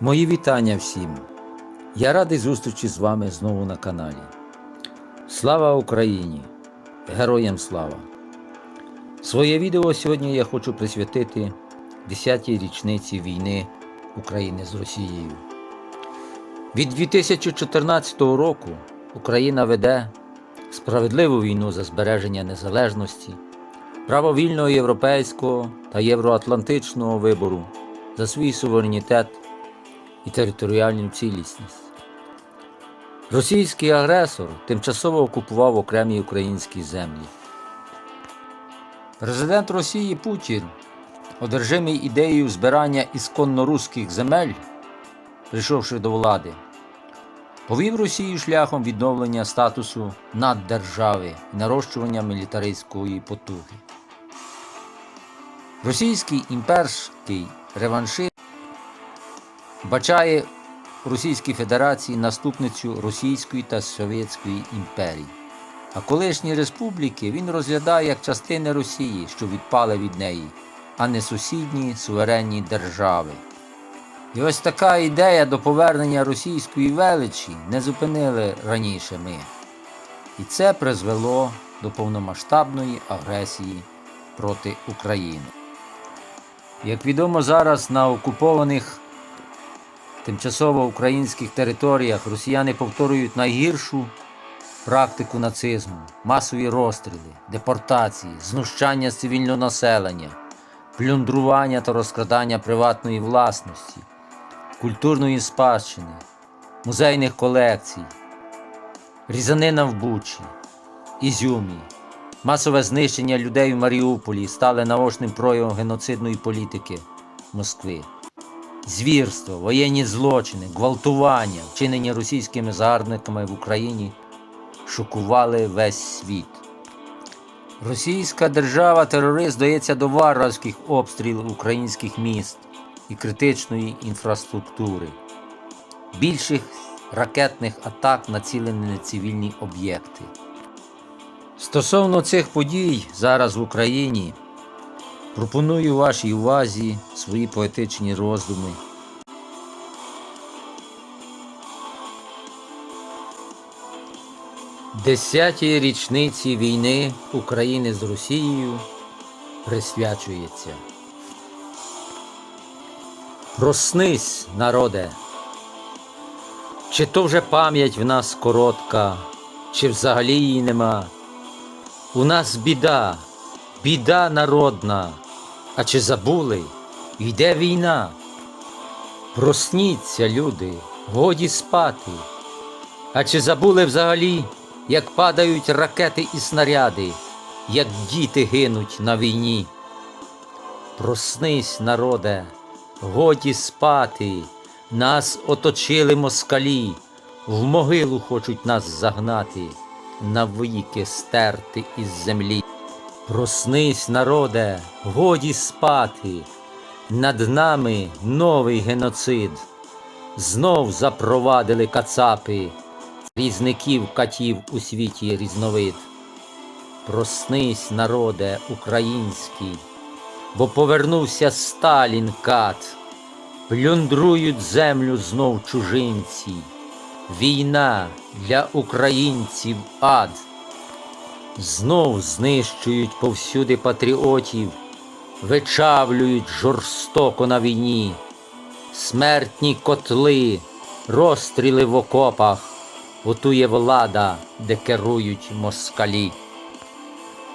Мої вітання всім. Я радий зустрічі з вами знову на каналі. Слава Україні! Героям слава! Своє відео сьогодні я хочу присвятити 10-й річниці війни України з Росією. Від 2014 року Україна веде справедливу війну за збереження незалежності, право вільного європейського та євроатлантичного вибору за свій суверенітет і територіальну цілісність. Російський агресор тимчасово окупував окремі українські землі. Президент Росії Путін, одержимий ідеєю збирання ісконно руських земель, прийшовши до влади, повів Росію шляхом відновлення статусу наддержави і нарощування мілітаристської потуги. Російський імперський реваншизм бачає у Російській Федерації наступницю Російської та Совєтської імперії. А колишні республіки він розглядає як частини Росії, що відпали від неї, а не сусідні суверенні держави. І ось така ідея до повернення російської величі не зупинили раніше ми. І це призвело до повномасштабної агресії проти України. Як відомо зараз на окупованих тимчасово українських територіях росіяни повторюють найгіршу практику нацизму, масові розстріли, депортації, знущання з цивільного населення, плюндрування та розкрадання приватної власності, культурної спадщини, музейних колекцій, різанина в Бучі, Ізюмі, масове знищення людей в Маріуполі стали наочним проявом геноцидної політики Москви. Звірство, воєнні злочини, гвалтування, вчинені російськими загарбниками в Україні шокували весь світ. Російська держава терорист здається до варварських обстрілів українських міст і критичної інфраструктури, більших ракетних атак націлені на цивільні об'єкти. Стосовно цих подій зараз в Україні пропоную вашій увазі свої поетичні роздуми. Десятій річниці війни України з Росією присвячується. Проснись, народе! Чи то вже пам'ять в нас коротка, чи взагалі її нема? У нас біда, біда народна, а чи забули, йде війна? Просніться, люди, годі спати. А чи забули взагалі, як падають ракети і снаряди, як діти гинуть на війні? Проснись, народе, годі спати, нас оточили москалі, в могилу хочуть нас загнати, навіки стерти із землі. Проснись, народе, годі спати, над нами новий геноцид. Знов запровадили кацапи, різників катів у світі різновид. Проснись, народе український, бо повернувся Сталін кат, плюндрують землю знов чужинці. Війна для українців ад. Знов знищують повсюди патріотів, вичавлюють жорстоко на війні, смертні котли, розстріли в окопах, готує влада, де керують москалі.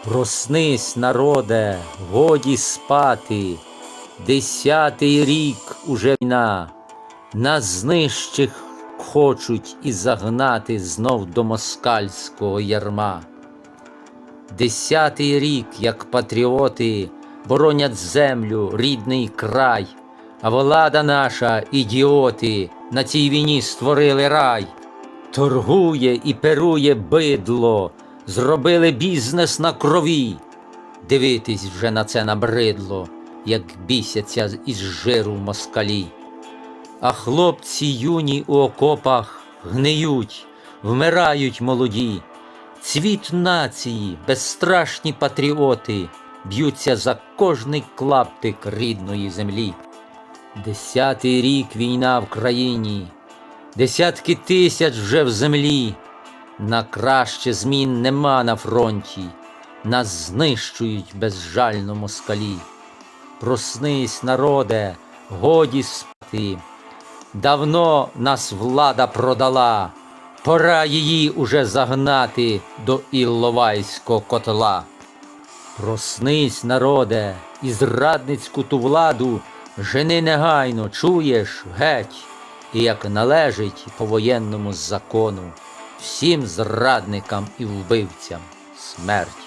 Проснись, народе, годі спати, десятий рік уже війна, нас знищих хочуть і загнати знов до москальського ярма. Десятий рік, як патріоти, боронять землю, рідний край, а влада наша, ідіоти, на цій війні створили рай, торгує і перує бидло, зробили бізнес на крові. Дивитись вже на це набридло, як бісяться із жиру москалі. А хлопці юні у окопах гниють, вмирають молоді. Цвіт нації, безстрашні патріоти б'ються за кожний клаптик рідної землі. Десятий рік війна в країні, десятки тисяч вже в землі. На краще змін нема на фронті, нас знищують безжально москалі. Проснись, народе, годі спати. Давно нас влада продала, пора її уже загнати до Ілловайського котла. Проснись, народе, і зрадницьку ту владу жени негайно, чуєш, геть, і як належить по воєнному закону, всім зрадникам і вбивцям смерть.